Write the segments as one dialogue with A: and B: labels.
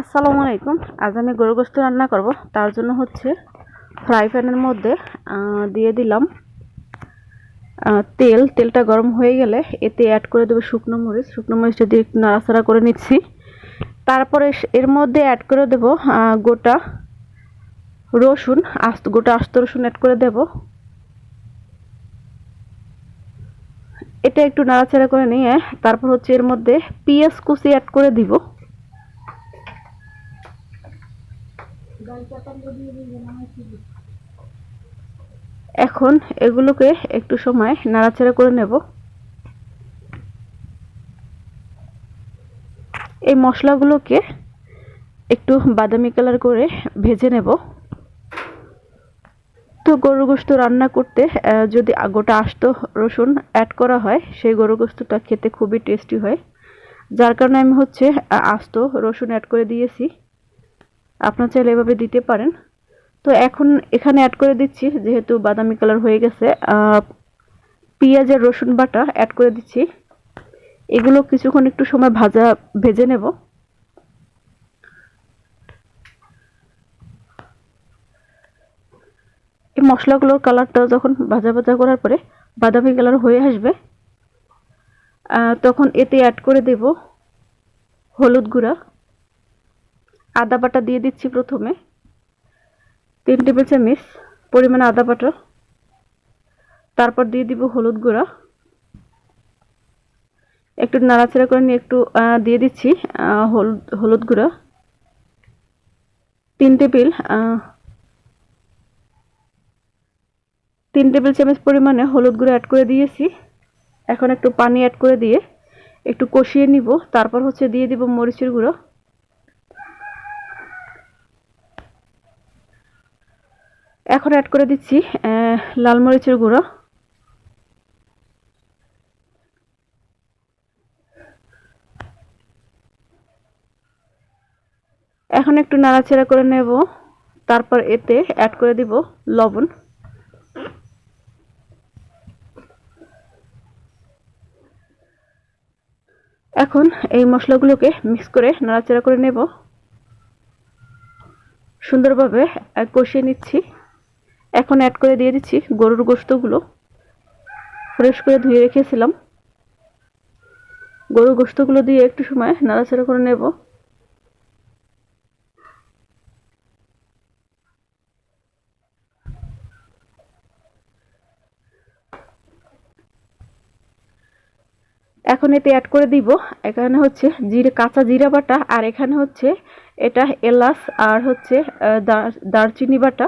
A: আসসালামু আলাইকুম। আজ আমি গরু গোস্ত রান্না করব। তার জন্য হচ্ছে ফ্রাই প্যানের মধ্যে দিয়ে দিলাম তেল। তেলটা গরম হয়ে গেলে এতে অ্যাড করে দেবো শুকনো মরিচ। শুকনো মরিচটা দিয়ে একটু নাড়াচাড়া করে নিচ্ছি। তারপরে এর মধ্যে অ্যাড করে দেবো গোটা রসুন, আস্ত গোটা আস্ত রসুন অ্যাড করে দেব। এটা একটু নাড়াচাড়া করে নিয়ে, তারপর হচ্ছে এর মধ্যে পিঁয়াজ কুচি অ্যাড করে দিব। এখন এগুলোকে একটু সময় নাড়াচাড়া করে নেব। এই মশলাগুলোকে একটু বাদামি কালার করে ভেজে নেব। তো গরুর গোস্ত রান্না করতে যদি গোটা আস্ত রসুন অ্যাড করা হয়, সেই গরু গোস্তটা খেতে খুবই টেস্টি হয়। যার কারণে আমি হচ্ছে আস্ত রসুন অ্যাড করে দিয়েছি। আপনার চাইলে এভাবে দিতে পারেন। তো এখন এখানে অ্যাড করে দিচ্ছি, যেহেতু বাদামি কালার হয়ে গেছে পেঁয়াজের রসুন বাটা অ্যাড করে দিচ্ছি। এগুলো কিছুক্ষণ একটু সময় ভাজা, ভেজে নেব। এই মশলাগুলোর কালারটা যখন ভাজা ভাজা করার পরে বাদামি কালার হয়ে আসবে তখন এতে অ্যাড করে দেব হলুদ গুঁড়া। আদা বাটা দিয়ে দিচ্ছি প্রথমে। তিন টেবিল চামচ পরিমাণে আদা বাটা। তারপর দিয়ে দিব হলুদ গুঁড়া। একটু নাড়াচাড়া করে নিয়ে একটু দিয়ে দিচ্ছি হলুদ হলুদ গুঁড়া। তিন টেবিল তিন টেবিল চামচ পরিমাণে হলুদ গুঁড়ো অ্যাড করে দিয়েছি। এখন একটু পানি অ্যাড করে দিয়ে একটু কষিয়ে নিব। তারপর হচ্ছে দিয়ে দিব মরিচের গুঁড়ো। এখন অ্যাড করে দিচ্ছি লাল মরিচের গুঁড়ো। এখন একটু নাড়াচাড়া করে নেব, তারপর এতে অ্যাড করে দিব লবণ। এখন এই মশলাগুলোকে মিক্স করে নাড়াচাড়া করে নেব। সুন্দরভাবে কষিয়ে নিচ্ছি। এখন অ্যাড করে দিয়ে দিচ্ছি গরুর গোস্তগুলো ফ্রেশ করে ধুয়ে রেখেছিলাম। গরুর গোস্তগুলো দিয়ে একটু সময় নাড়াচাড়া করে নেব। এখন এতে অ্যাড করে দিব, এখানে হচ্ছে জিরে, কাঁচা জিরা বাটা, আর এখানে হচ্ছে এটা এলাচ আর হচ্ছে দারচিনি বাটা।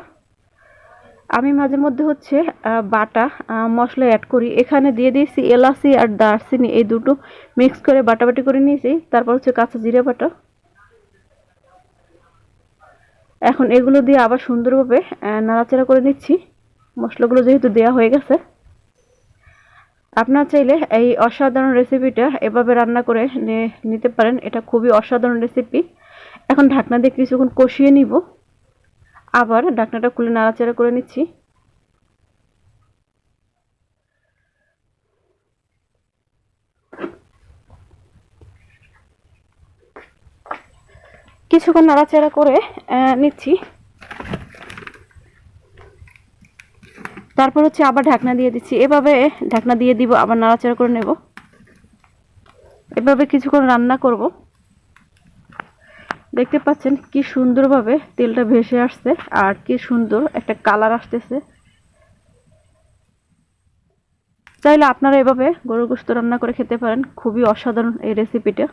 A: আমি মাঝে মধ্যে হচ্ছে বাটা মশলা অ্যাড করি। এখানে দিয়ে দিয়েছি এলাচি আর দারচিনি, এই দুটো মিক্স করে বাটাবাটি করে নিয়েছি। তারপর হচ্ছে কাঁচা জিরা বাটা। এখন এগুলো দিয়ে আবার সুন্দরভাবে নাড়াচাড়া করে নিচ্ছি। মশলাগুলো যেহেতু দেওয়া হয়ে গেছে। আপনার চাইলে এই অসাধারণ রেসিপিটা এভাবে রান্না করে নিতে পারেন। এটা খুবই অসাধারণ রেসিপি এখন ঢাকনা দিয়ে কিছুক্ষণ কষিয়ে নিব। আবার ঢাকনাটা খুলে নাড়াচাড়া করে নিচ্ছি। কিছুক্ষণ নাড়াচাড়া করে নিচ্ছি। তারপর হচ্ছে আবার ঢাকনা দিয়ে দিচ্ছি। এভাবে ঢাকনা দিয়ে দিব, আবার নাড়াচাড়া করে নেব। এভাবে কিছুক্ষণ রান্না করব। দেখতে পাচ্ছেন কি সুন্দরভাবে তেলটা ভেসে আসছে আর কি সুন্দর একটা কালার আসতেছে। চাইলে আপনারা এভাবে গরুর গোস্ত রান্না করে খেতে পারেন, খুবই অসাধারণ এই রেসিপিটা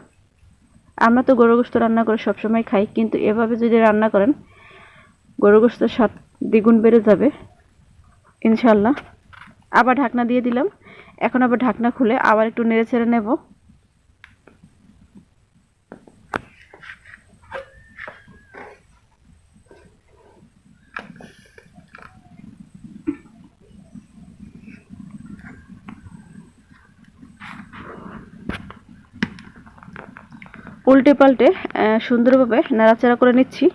A: আমরা তো গরুর গোস্ত রান্না করে সবসময় খাই, কিন্তু এভাবে যদি রান্না করেন, গরুর গোস্তের স্বাদ দ্বিগুণ বেড়ে যাবে ইনশাল্লাহ আবার ঢাকনা দিয়ে দিলাম, এখন আবার ঢাকনা খুলে আবার একটু নেড়ে ছেড়ে নেব। উল্টে পাল্টে সুন্দরভাবে নাড়াচাড়া করে নিচ্ছি।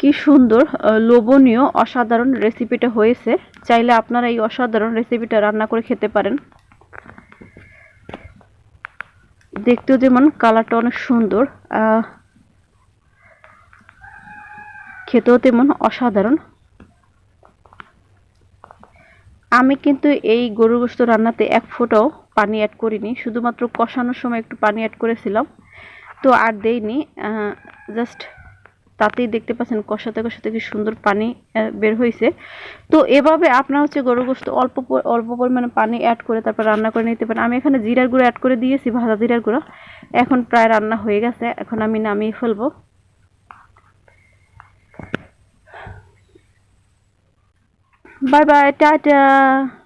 A: কি সুন্দর লোভনীয়, অসাধারণ রেসিপিটা হয়েছে। চাইলে আপনারা এই অসাধারণ রেসিপিটা রান্না করে খেতে পারেন। দেখতেও যেমন কালারটা অনেক সুন্দর খেতেও তেমন অসাধারণ। আমি কিন্তু এই গরুর গোস্ত রান্নাতে এক ফোঁটাও পানি অ্যাড করিনি, শুধুমাত্র কষানোর সময় একটু পানি অ্যাড করেছিলাম। তো আর দেইনি জাস্ট তাতেই দেখতে পাচ্ছেন কষাতে কষাতে কি সুন্দর পানি বের হয়েছে তো এভাবে আপনার হচ্ছে গরুর গোস্ত অল্প অল্প পরিমাণে পানি অ্যাড করে তারপর রান্না করে নিতে পারেন। আমি এখানে জিরার গুঁড়ো অ্যাড করে দিয়েছি, ভাজা জিরার গুঁড়ো। এখন প্রায় রান্না হয়ে গেছে, এখন আমি নামিয়ে ফেলব। Bye bye. Tata.